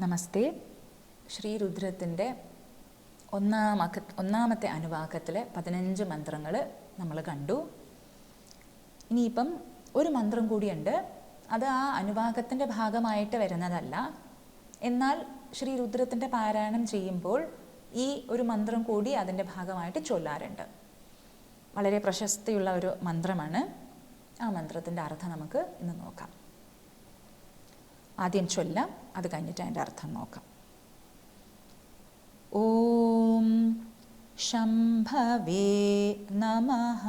നമസ്തേ. ശ്രീരുദ്രത്തിന്റെ ഒന്നാമക ഒന്നാമത്തെ അനുവാകത്തിലെ പതിനഞ്ച് മന്ത്രങ്ങൾ നമ്മൾ കണ്ടു. ഇനിയിപ്പം ഒരു മന്ത്രം കൂടിയുണ്ട്. അത് ആ അനുവാകത്തിന്റെ ഭാഗമായിട്ട് വരുന്നതല്ല. എന്നാൽ ശ്രീ ശ്രീരുദ്രത്തിന്റെ പാരായണം ചെയ്യുമ്പോൾ ഈ ഒരു മന്ത്രം കൂടി അതിന്റെ ഭാഗമായിട്ട് ചൊല്ലാറുണ്ട്. വളരെ പ്രശസ്തിയുള്ള ഒരു മന്ത്രമാണ്. ആ മന്ത്രത്തിന്റെ അർത്ഥം നമുക്ക് ഇന്ന് നോക്കാം. ആദ്യം ചൊല്ലാം അത് കഴിഞ്ഞിട്ട് അതിന്റെ അർത്ഥം നോക്കാം. ഓം ശംഭവേ നമഃ.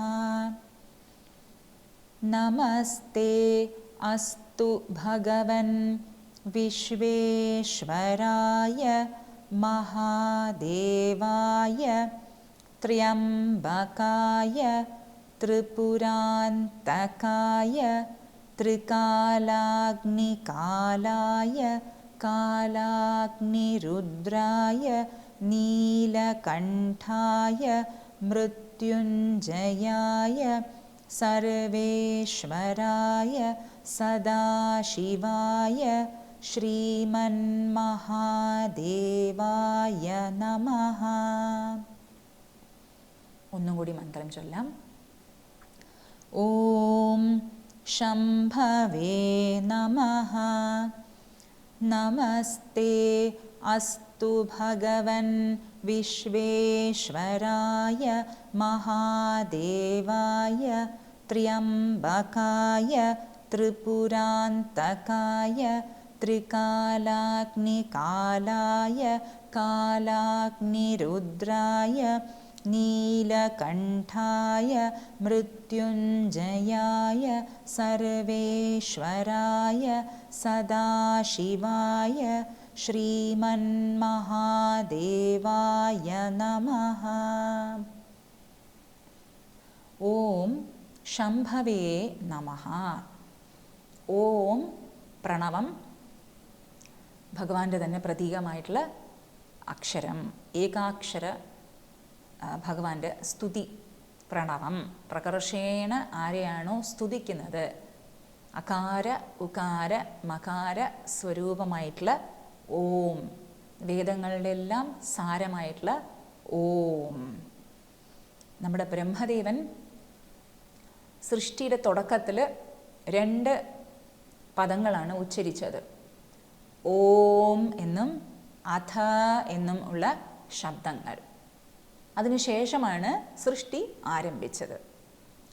നമസ്തേ അസ്തു ഭഗവൻ വിശ്വേശ്വരായ മഹാദേവായ ത്രയംബകായ ത്രിപുരാന്തകായ त्रिकालाग्निकालाय कालाग्निरुद्राय नीलकण्ठाय मृत्युञ्जयाय सर्वेश्वराय सदाशिवाय ശ്രീമന്മഹാദേവായ നമഃ ഒന്നും കൂടി മന്ത്രം ചൊല്ലാം ഓം शम्भवे नमः। नमस्ते अस्तु भगवन् विश्वेश्वराय महादेवाय त्र्यम्बकाय त्रिपुरान्तकाय त्रिकालाग्निकालाय कालाग्निरुद्राय नीलकण्ठाय मृत्युञ्जयाय सर्वेश्वराय सदाशिवाय श्रीमन्महादेवाय नमः ഓം ശംഭവേ നമഃ ഓം പ്രണവം ഭഗവാന്റെ തന്നെ പ്രതീകമായിട്ടുള്ള അക്ഷരം ഏകാക്ഷര ഭഗവാന്റെ സ്തുതി പ്രണവം പ്രകർഷേണ ആരെയാണോ സ്തുതിക്കുന്നത്? അകാര ഉകാര മകാര സ്വരൂപമായിട്ടുള്ള ഓം. വേദങ്ങളുടെ എല്ലാം സാരമായിട്ടുള്ള ഓം. നമ്മുടെ ബ്രഹ്മദേവൻ സൃഷ്ടിയുടെ തുടക്കത്തിൽ രണ്ട് പദങ്ങളാണ് ഉച്ചരിച്ചത്. ഓം എന്നും അഥ എന്നും ഉള്ള ശബ്ദങ്ങൾ. അതിനുശേഷമാണ് സൃഷ്ടി ആരംഭിച്ചത്.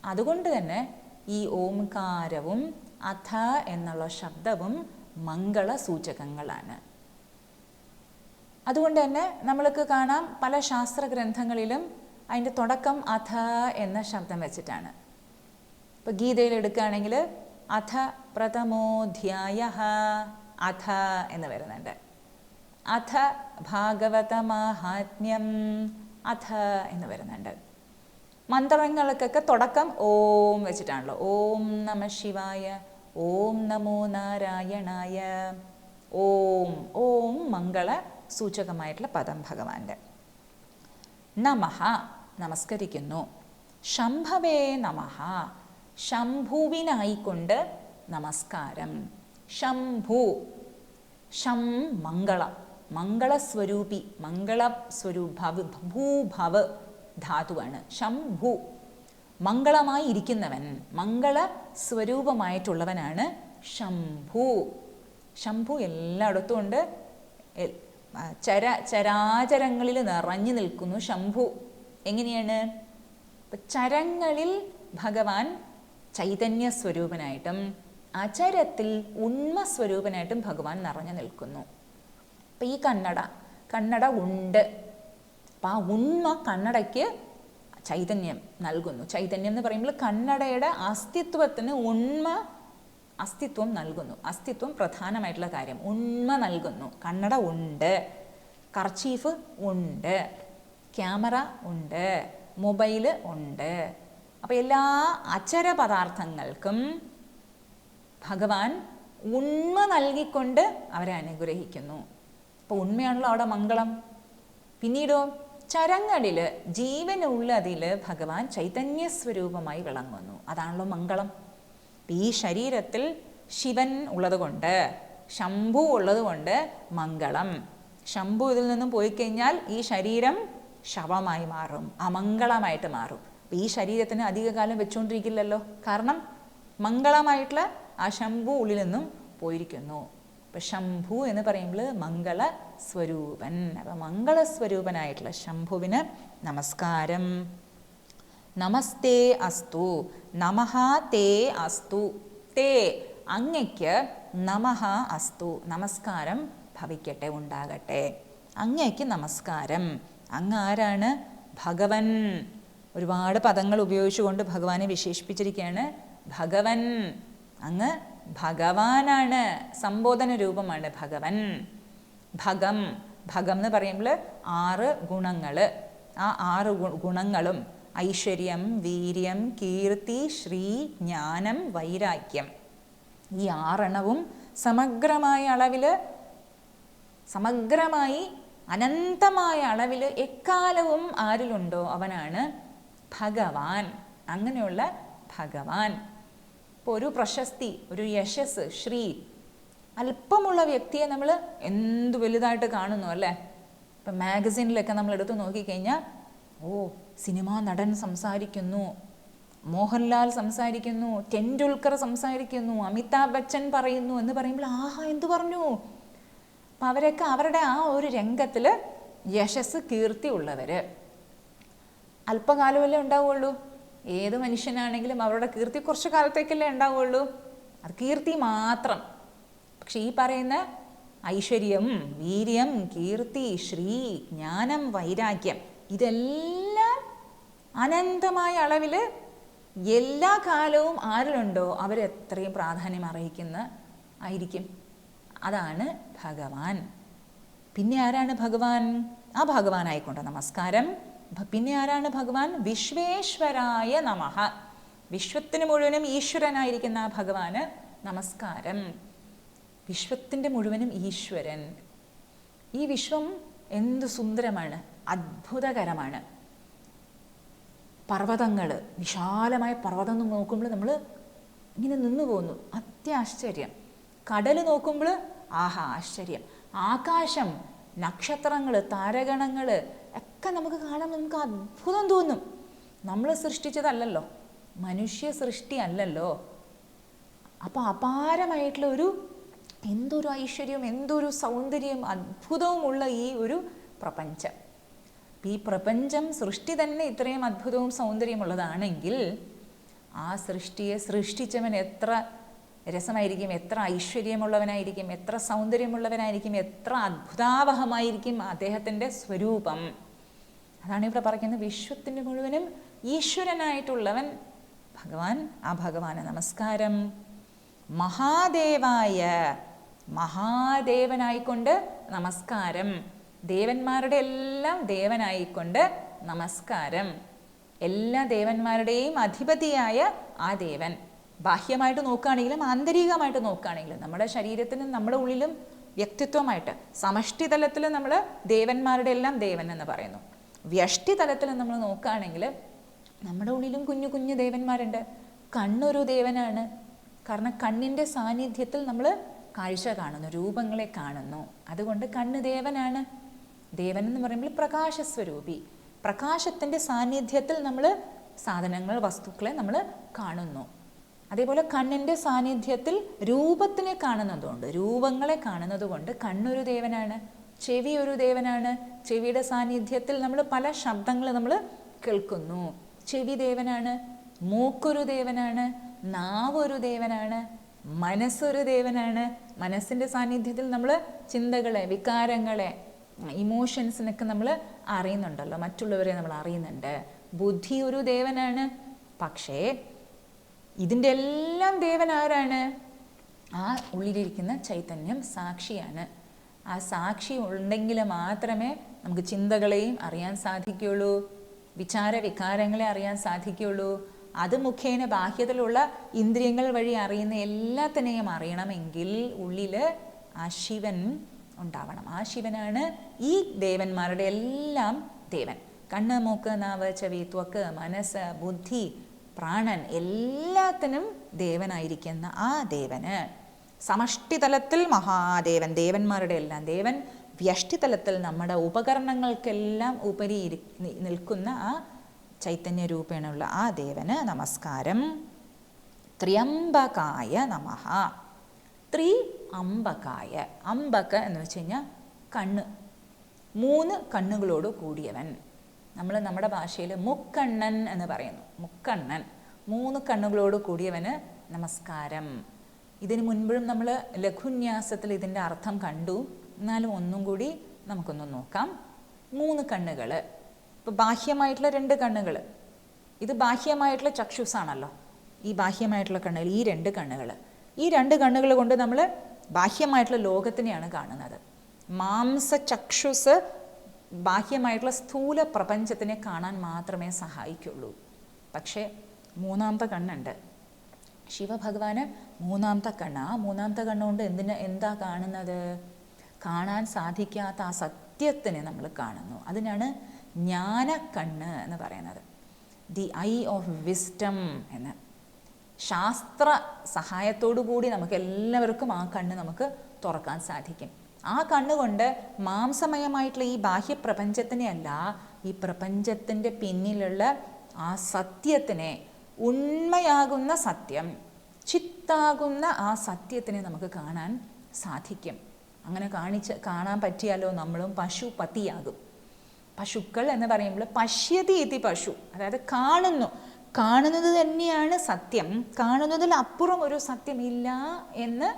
അതുകൊണ്ട് തന്നെ ഈ ഓംകാരവും അഥ എന്നുള്ള ശബ്ദവും മംഗള സൂചകങ്ങളാണ്. അതുകൊണ്ട് തന്നെ നമ്മൾക്ക് കാണാം പല ശാസ്ത്ര ഗ്രന്ഥങ്ങളിലും അതിന്റെ തുടക്കം അഥ എന്ന ശബ്ദം വെച്ചിട്ടാണ്. ഇപ്പോൾ ഗീതയിൽ എടുക്കുകയാണെങ്കിൽ അഥ പ്രഥമോധ്യായ അഥ എന്ന് വരുന്നുണ്ട്. അഥ ഭാഗവത മാഹാത്മ്യം അഥ എന്ന് വരുന്നുണ്ട്. മന്ത്രങ്ങൾക്കൊക്കെ തുടക്കം ഓം വെച്ചിട്ടാണല്ലോ. ഓം നമ ശിവായ ഓം നമോ നാരായണായ ഓം ഓം മംഗള സൂചകമായിട്ടുള്ള പദം ഭഗവാന്റെ. നമഹ നമസ്കരിക്കുന്നു. ശംഭവേ നമഃ. ശംഭുവിനായിക്കൊണ്ട് നമസ്കാരം. ശംഭു ശം മംഗള. മംഗളസ്വരൂപി മംഗള സ്വരൂഭവ് ഭൂഭവ് ധാതുവാണ്. ശംഭു മംഗളമായി ഇരിക്കുന്നവൻ മംഗള സ്വരൂപമായിട്ടുള്ളവനാണ് ശംഭു. ശംഭു എല്ലായിടത്തും ഉണ്ട്. ചര ചരാചരങ്ങളിൽ നിറഞ്ഞു നിൽക്കുന്നു ശംഭു. എങ്ങനെയാണ്? ചരങ്ങളിൽ ഭഗവാൻ ചൈതന്യ സ്വരൂപനായിട്ടും അചരത്തിൽ ഉന്മസ്വരൂപനായിട്ടും ഭഗവാൻ നിറഞ്ഞു നിൽക്കുന്നു. അപ്പം ഈ കണ്ണട കണ്ണട ഉണ്ട്. അപ്പം ആ ഉണ്മ കണ്ണടയ്ക്ക് ചൈതന്യം നൽകുന്നു. ചൈതന്യം എന്ന് പറയുമ്പോൾ കണ്ണടയുടെ അസ്തിത്വത്തിന് ഉണ്മ അസ്തിത്വം നൽകുന്നു. അസ്തിത്വം പ്രധാനമായിട്ടുള്ള കാര്യം. ഉണ്മ നൽകുന്നു. കണ്ണട ഉണ്ട്. കർച്ചീഫ് ഉണ്ട്. ക്യാമറ ഉണ്ട്. മൊബൈൽ ഉണ്ട്. അപ്പോൾ എല്ലാ അചര പദാർത്ഥങ്ങൾക്കും ഭഗവാൻ ഉണ്മ നൽകിക്കൊണ്ട് അവരെ അനുഗ്രഹിക്കുന്നു. അപ്പോൾ ഉണ്മയാണല്ലോ അവിടെ മംഗളം. പിന്നീടോ ചരങ്ങളിൽ ജീവനുള്ളതിൽ ഭഗവാൻ ചൈതന്യ സ്വരൂപമായി വിളങ്ങുന്നു. അതാണല്ലോ മംഗളം. ഈ ശരീരത്തിൽ ശിവൻ ഉള്ളതുകൊണ്ട് ശംഭു ഉള്ളത് കൊണ്ട് മംഗളം. ശംഭു ഇതിൽ നിന്നും പോയി കഴിഞ്ഞാൽ ഈ ശരീരം ശവമായി മാറും അമംഗളമായിട്ട് മാറും. ഈ ശരീരത്തിന് അധികകാലം വെച്ചുകൊണ്ടിരിക്കില്ലല്ലോ കാരണം മംഗളമായിട്ടുള്ള ആ ശംഭു ഉള്ളിൽ നിന്നും പോയിരിക്കുന്നു. അപ്പം ശംഭു എന്ന് പറയുമ്പോൾ മംഗള സ്വരൂപൻ. അപ്പം മംഗള സ്വരൂപനായിട്ടുള്ള ശംഭുവിന് നമസ്കാരം. നമസ്തേ അസ്തു. നമഹ തേ അസ്തു. തേ. അങ്ങയ്ക്ക് നമഹ അസ്തു. നമസ്കാരം ഭവിക്കട്ടെ ഉണ്ടാകട്ടെ. അങ്ങയ്ക്ക് നമസ്കാരം. അങ്ങ് ആരാണ് ഭഗവൻ? ഒരുപാട് പദങ്ങൾ ഉപയോഗിച്ചുകൊണ്ട് ഭഗവാനെ വിശേഷിപ്പിച്ചിരിക്കുകയാണ് ഭഗവൻ. അങ്ങ് ഭഗവാനാണ് സംബോധന രൂപമാണ് ഭഗവൻ. ഭഗം ഭഗം എന്ന് പറയുമ്പോൾ ആറ് ഗുണങ്ങൾ. ആ ആറ് ഗുണങ്ങളും ഐശ്വര്യം വീര്യം കീർത്തി ശ്രീ ജ്ഞാനം വൈരാഗ്യം. ഈ ആറെണ്ണവും സമഗ്രമായ അളവിൽ സമഗ്രമായി അനന്തമായ അളവിൽ എക്കാലവും ആരിലുണ്ടോ അവനാണ് ഭഗവാൻ. അങ്ങനെയുള്ള ഭഗവാൻ. ഇപ്പോൾ ഒരു പ്രശസ്തി ഒരു യശസ് ശ്രീ. അല്പമുള്ള വ്യക്തിയെ നമ്മൾ എന്ത് വലുതായിട്ട് കാണുന്നു അല്ലേ? ഇപ്പം മാഗസിനിലൊക്കെ നമ്മൾ എടുത്ത് നോക്കിക്കഴിഞ്ഞാൽ ഓ സിനിമാ നടൻ സംസാരിക്കുന്നു മോഹൻലാൽ സംസാരിക്കുന്നു ടെൻഡുൽക്കർ സംസാരിക്കുന്നു അമിതാഭ് ബച്ചൻ പറയുന്നു എന്ന് പറയുമ്പോൾ ആഹാ എന്തു പറഞ്ഞു? അപ്പം അവരൊക്കെ അവരുടെ ആ ഒരു രംഗത്തിൽ യശസ് കീർത്തി ഉള്ളവർ അല്പകാലമല്ലേ ഉണ്ടാവുള്ളൂ? ഏത് മനുഷ്യനാണെങ്കിലും അവരുടെ കീർത്തി കുറച്ച് കാലത്തേക്കല്ലേ ഉണ്ടാവുള്ളൂ. അത് കീർത്തി മാത്രം. പക്ഷെ ഈ പറയുന്ന ഐശ്വര്യം വീര്യം കീർത്തി ശ്രീ ജ്ഞാനം വൈരാഗ്യം ഇതെല്ലാം അനന്തമായ അളവിൽ എല്ലാ കാലവും ആരിലുണ്ടോ അവരെത്രയും പ്രാധാന്യം അറിയിക്കുന്ന ആയിരിക്കും. അതാണ് ഭഗവാൻ. പിന്നെ ആരാണ് ഭഗവാൻ? ആ ഭഗവാനായിക്കൊണ്ട് നമസ്കാരം. പിന്നെ ആരാണ് ഭഗവാൻ? വിശ്വേശ്വരായ നമഃ. വിശ്വത്തിന് മുഴുവനും ഈശ്വരനായിരിക്കുന്ന ആ ഭഗവാന് നമസ്കാരം. വിശ്വത്തിന്റെ മുഴുവനും ഈശ്വരൻ. ഈ വിശ്വം എന്ത് സുന്ദരമാണ് അത്ഭുതകരമാണ്. പർവതങ്ങൾ വിശാലമായ പർവതം നോക്കുമ്പോൾ നമ്മൾ ഇങ്ങനെ നിന്നു പോകുന്നു അത്യാശ്ചര്യം. കടൽ നോക്കുമ്പോൾ ആഹാ ആശ്ചര്യം. ആകാശം നക്ഷത്രങ്ങൾ താരഗണങ്ങൾ ഒക്കെ നമുക്ക് കാണാൻ നമുക്ക് അത്ഭുതം തോന്നും. നമ്മൾ സൃഷ്ടിച്ചതല്ലല്ലോ. മനുഷ്യ സൃഷ്ടി അല്ലല്ലോ. അപ്പോൾ അപാരമായിട്ടുള്ള ഒരു എന്തൊരു ഐശ്വര്യം എന്തൊരു സൗന്ദര്യം അത്ഭുതവുമുള്ള ഈ ഒരു പ്രപഞ്ചം. ഈ പ്രപഞ്ചം സൃഷ്ടി തന്നെ ഇത്രയും അത്ഭുതവും സൗന്ദര്യമുള്ളതാണെങ്കിൽ ആ സൃഷ്ടിയെ സൃഷ്ടിച്ചവൻ എത്ര രസമായിരിക്കും എത്ര ഐശ്വര്യമുള്ളവനായിരിക്കും എത്ര സൗന്ദര്യമുള്ളവനായിരിക്കും എത്ര അത്ഭുതാവഹമായിരിക്കും അദ്ദേഹത്തിന്റെ സ്വരൂപം. അതാണ് ഇവിടെ പറയുന്നത്. വിശ്വത്തിന്റെ മുഴുവനും ഈശ്വരനായിട്ടുള്ളവൻ ഭഗവാൻ ആ ഭഗവാന് നമസ്കാരം. മഹാദേവായ മഹാദേവനായിക്കൊണ്ട് നമസ്കാരം. ദേവന്മാരുടെ എല്ലാം ദേവനായിക്കൊണ്ട് നമസ്കാരം. എല്ലാ ദേവന്മാരുടെയും അധിപതിയായ ആ ദേവൻ. ബാഹ്യമായിട്ട് നോക്കുകയാണെങ്കിലും ആന്തരികമായിട്ട് നോക്കുകയാണെങ്കിലും നമ്മുടെ ശരീരത്തിനും നമ്മുടെ ഉള്ളിലും വ്യക്തിത്വമായിട്ട് സമഷ്ടിതലത്തിൽ നമ്മൾ ദേവന്മാരുടെ എല്ലാം ദേവൻ എന്ന് പറയുന്നു. വ്യഷ്ടി തലത്തിൽ നമ്മൾ നോക്കുകയാണെങ്കിൽ നമ്മുടെ ഉള്ളിലും കുഞ്ഞു കുഞ്ഞു ദേവന്മാരുണ്ട്. കണ്ണൊരു ദേവനാണ്. കാരണം കണ്ണിന്റെ സാന്നിധ്യത്തിൽ നമ്മൾ കാഴ്ച കാണുന്നു രൂപങ്ങളെ കാണുന്നു. അതുകൊണ്ട് കണ്ണ് ദേവനാണ്. ദേവൻ എന്ന് പറയുമ്പോൾ പ്രകാശസ്വരൂപി. പ്രകാശത്തിന്റെ സാന്നിധ്യത്തിൽ നമ്മൾ സാധനങ്ങൾ വസ്തുക്കളെ നമ്മൾ കാണുന്നു. അതേപോലെ കണ്ണിന്റെ സാന്നിധ്യത്തിൽ രൂപത്തിനെ കാണുന്നതുകൊണ്ട് രൂപങ്ങളെ കാണുന്നതുകൊണ്ട് കണ്ണൊരു ദേവനാണ്. ചെവി ഒരു ദേവനാണ്. ചെവിയുടെ സാന്നിധ്യത്തിൽ നമ്മൾ പല ശബ്ദങ്ങൾ നമ്മൾ കേൾക്കുന്നു. ചെവി ദേവനാണ് മൂക്കൊരു ദേവനാണ് നാവൊരു ദേവനാണ് മനസ്സൊരു ദേവനാണ്. മനസ്സിന്റെ സാന്നിധ്യത്തിൽ നമ്മൾ ചിന്തകളെ വികാരങ്ങളെ ഇമോഷൻസിനൊക്കെ നമ്മൾ അറിയുന്നുണ്ടല്ലോ. മറ്റുള്ളവരെ നമ്മൾ അറിയുന്നുണ്ട്. ബുദ്ധി ഒരു ദേവനാണ്. പക്ഷേ ഇതിന്റെ എല്ലാം ദേവൻ ആരാണ്? ആ ഉള്ളിലിരിക്കുന്ന ചൈതന്യം സാക്ഷിയാണ്. ആ സാക്ഷി ഉണ്ടെങ്കിൽ മാത്രമേ നമുക്ക് ചിന്തകളെയും അറിയാൻ സാധിക്കുകയുള്ളൂ. വിചാര വികാരങ്ങളെ അറിയാൻ സാധിക്കുകയുള്ളൂ. അത് മുഖേന ബാഹ്യത്തിലുള്ള ഇന്ദ്രിയങ്ങൾ വഴി അറിയുന്ന എല്ലാത്തിനെയും അറിയണമെങ്കിൽ ഉള്ളിൽ ആ ശിവൻ ഉണ്ടാവണം. ആ ശിവനാണ് ഈ ദേവന്മാരുടെ എല്ലാം ദേവൻ. കണ്ണ് മൂക്ക് നാവ് ചെവി ത്വക്ക് മനസ്സ് ബുദ്ധി പ്രാണൻ എല്ലാത്തിനും ദേവനായിരിക്കുന്ന ആ ദേവന്. സമഷ്ടിതലത്തിൽ മഹാദേവൻ ദേവന്മാരുടെ എല്ലാം ദേവൻ വ്യഷ്ടിതലത്തിൽ നമ്മുടെ ഉപകരണങ്ങൾക്കെല്ലാം ഉപരി നിൽക്കുന്ന ആ ചൈതന്യ രൂപേണുള്ള ആ ദേവന് നമസ്കാരം. ത്രിയംബകായ നമഃ ത്രി അംബകായ അംബക എന്ന് വെച്ച് കഴിഞ്ഞാൽ കണ്ണ്. മൂന്ന് കണ്ണുകളോട് കൂടിയവൻ. നമ്മൾ നമ്മുടെ ഭാഷയിൽ മുക്കണ്ണൻ എന്ന് പറയുന്നു. മുക്കണ്ണൻ. മൂന്ന് കണ്ണുകളോട് കൂടിയവന് നമസ്കാരം. ഇതിന് മുൻപും നമ്മൾ ലഘുന്യാസത്തിൽ ഇതിന്റെ അർത്ഥം കണ്ടു. എന്നാലും ഒന്നും കൂടി നമുക്കൊന്ന് നോക്കാം. മൂന്ന് കണ്ണുകൾ ഇപ്പോൾ ബാഹ്യമായിട്ടുള്ള രണ്ട് കണ്ണുകൾ ഇത് ബാഹ്യമായിട്ടുള്ള ചക്ഷുസാണല്ലോ. ഈ ബാഹ്യമായിട്ടുള്ള കണ്ണുകൾ ഈ രണ്ട് കണ്ണുകൾ ഈ രണ്ട് കണ്ണുകൾ കൊണ്ട് നമ്മൾ ബാഹ്യമായിട്ടുള്ള ലോകത്തിനെയാണ് കാണുന്നത്. മാംസ ചക്ഷുസ് ബാഹ്യമായിട്ടുള്ള സ്ഥൂല പ്രപഞ്ചത്തിനെ കാണാൻ മാത്രമേ സഹായിക്കുള്ളൂ. പക്ഷേ മൂന്നാമത്തെ കണ്ണുണ്ട്. ശിവഭഗവാന് മൂന്നാമത്തെ കണ്ണ്. ആ മൂന്നാമത്തെ കണ്ണുകൊണ്ട് എന്തിന് എന്താ കാണുന്നത്? കാണാൻ സാധിക്കാത്ത ആ സത്യത്തിനെ നമ്മൾ കാണുന്നു. അതിനാണ് ജ്ഞാനക്കണ്ണ് എന്ന് പറയുന്നത്. ദി ഐ ഓഫ് വിസ്ഡം എന്ന്. ശാസ്ത്ര സഹായത്തോടു കൂടി നമുക്ക് എല്ലാവർക്കും ആ കണ്ണ് നമുക്ക് തുറക്കാൻ സാധിക്കും. ആ കണ്ണുകൊണ്ട് മാംസമയമായിട്ടുള്ള ഈ ബാഹ്യപ്രപഞ്ചത്തിനെയല്ല ഈ പ്രപഞ്ചത്തിന്റെ പിന്നിലുള്ള ആ സത്യത്തിനെ ഉണ്മയാകുന്ന സത്യം ചിത്താകുന്ന ആ സത്യത്തിനെ നമുക്ക് കാണാൻ സാധിക്കും. അങ്ങനെ കാണിച്ച് കാണാൻ പറ്റിയാലോ നമ്മളും പശു പതിയാകും. പശുക്കൾ എന്ന് പറയുമ്പോൾ പശ്യതി ഇതി പശു അതായത് കാണുന്നു. കാണുന്നത് തന്നെയാണ് സത്യം. കാണുന്നതിൽ അപ്പുറം ഒരു സത്യമില്ല എന്ന്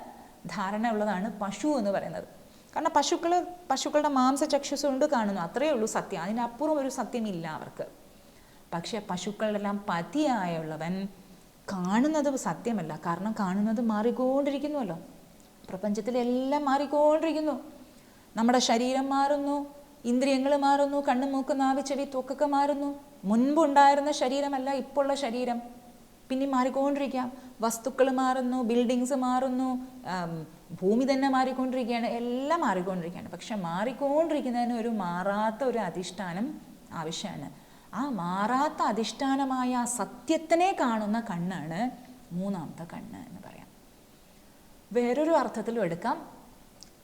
ധാരണ ഉള്ളതാണ് പശു എന്ന് പറയുന്നത്. കാരണം പശുക്കൾ പശുക്കളുടെ മാംസചക്ഷുസ് കൊണ്ട് കാണുന്നു. അത്രയേ ഉള്ളൂ സത്യം. അതിനപ്പുറം ഒരു സത്യമില്ല അവർക്ക്. പക്ഷേ പശുക്കളെല്ലാം പതിയായുള്ളവൻ കാണുന്നത് സത്യമല്ല. കാരണം കാണുന്നത് മാറിക്കൊണ്ടിരിക്കുന്നുവല്ലോ. പ്രപഞ്ചത്തിലെല്ലാം മാറിക്കൊണ്ടിരിക്കുന്നു. നമ്മുടെ ശരീരം മാറുന്നു ഇന്ദ്രിയങ്ങൾ മാറുന്നു കണ്ണ് മൂക്ക് നാവ് ചെവി ത്വക്കൊക്കെ മാറുന്നു. മുൻപുണ്ടായിരുന്ന ശരീരമല്ല ഇപ്പോൾ ഉള്ള ശരീരം. പിന്നെ മാറിക്കൊണ്ടിരിക്കാം. വസ്തുക്കൾ മാറുന്നു ബിൽഡിങ്സ് മാറുന്നു ഭൂമി തന്നെ മാറിക്കൊണ്ടിരിക്കുകയാണ്. എല്ലാം മാറിക്കൊണ്ടിരിക്കുകയാണ്. പക്ഷെ മാറിക്കൊണ്ടിരിക്കുന്നതിന് ഒരു മാറാത്ത ഒരു അധിഷ്ഠാനം ആവശ്യമാണ്. ആ മാറാത്ത അധിഷ്ഠാനമായ ആ സത്യത്തിനെ കാണുന്ന കണ്ണാണ് മൂന്നാമത്തെ കണ്ണ് എന്ന് പറയാം. വേറൊരു അർത്ഥത്തിലും എടുക്കാം.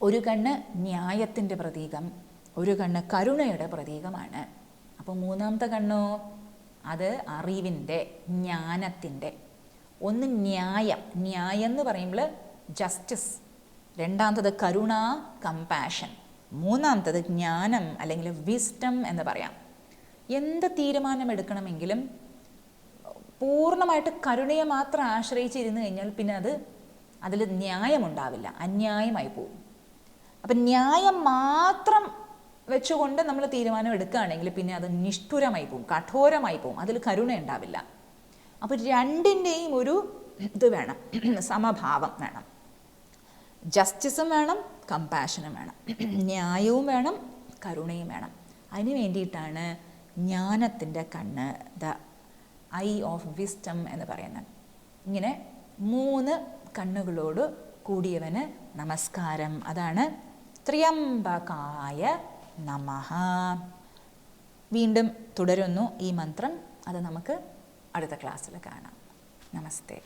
ഒരു കണ്ണ് ന്യായത്തിന്റെ പ്രതീകം ഒരു കണ്ണ് കരുണയുടെ പ്രതീകമാണ്. അപ്പോൾ മൂന്നാമത്തെ കണ്ണോ? അത് അറിവിന്റെ ജ്ഞാനത്തിന്റെ ഒന്ന് ന്യായം. ന്യായം എന്ന് പറയുമ്പോൾ ജസ്റ്റിസ് രണ്ടാമത്തത് കരുണ കമ്പാഷൻ മൂന്നാമത്തത് ജ്ഞാനം അല്ലെങ്കിൽ വിസ്ഡം എന്ന് പറയാം. എന്ത് തീരുമാനമെടുക്കണമെങ്കിലും പൂർണമായിട്ട് കരുണയെ മാത്രം ആശ്രയിച്ചിരുന്നു കഴിഞ്ഞാൽ പിന്നെ അത് അതിൽ ന്യായമുണ്ടാവില്ല അന്യായമായി പോകും. അപ്പം ന്യായം മാത്രം വെച്ചുകൊണ്ട് നമ്മൾ തീരുമാനം എടുക്കുകയാണെങ്കിൽ പിന്നെ അത് നിഷ്ഠുരമായി പോകും കഠോരമായി പോകും അതിൽ കരുണ ഉണ്ടാവില്ല അപ്പോൾ രണ്ടിന്റെയും ഒരു ഇത് വേണം സമഭാവം വേണം. ജസ്റ്റിസും വേണം കമ്പാഷനും വേണം. ന്യായവും വേണം കരുണയും വേണം. അതിന് വേണ്ടിയിട്ടാണ് ജ്ഞാനത്തിന്റെ കണ്ണ് ദ ഐ ഓഫ് വിസ്റ്റം എന്ന് പറയുന്നത് ഇങ്ങനെ മൂന്ന് കണ്ണുകളോട് കൂടിയവന് നമസ്കാരം. അതാണ് ത്രിയംബകായ നമഹ വീണ്ടും തുടരുന്നു ഈ മന്ത്രം. അത് നമുക്ക് അടുത്ത ക്ലാസ്സിൽ കാണാം. നമസ്തേ.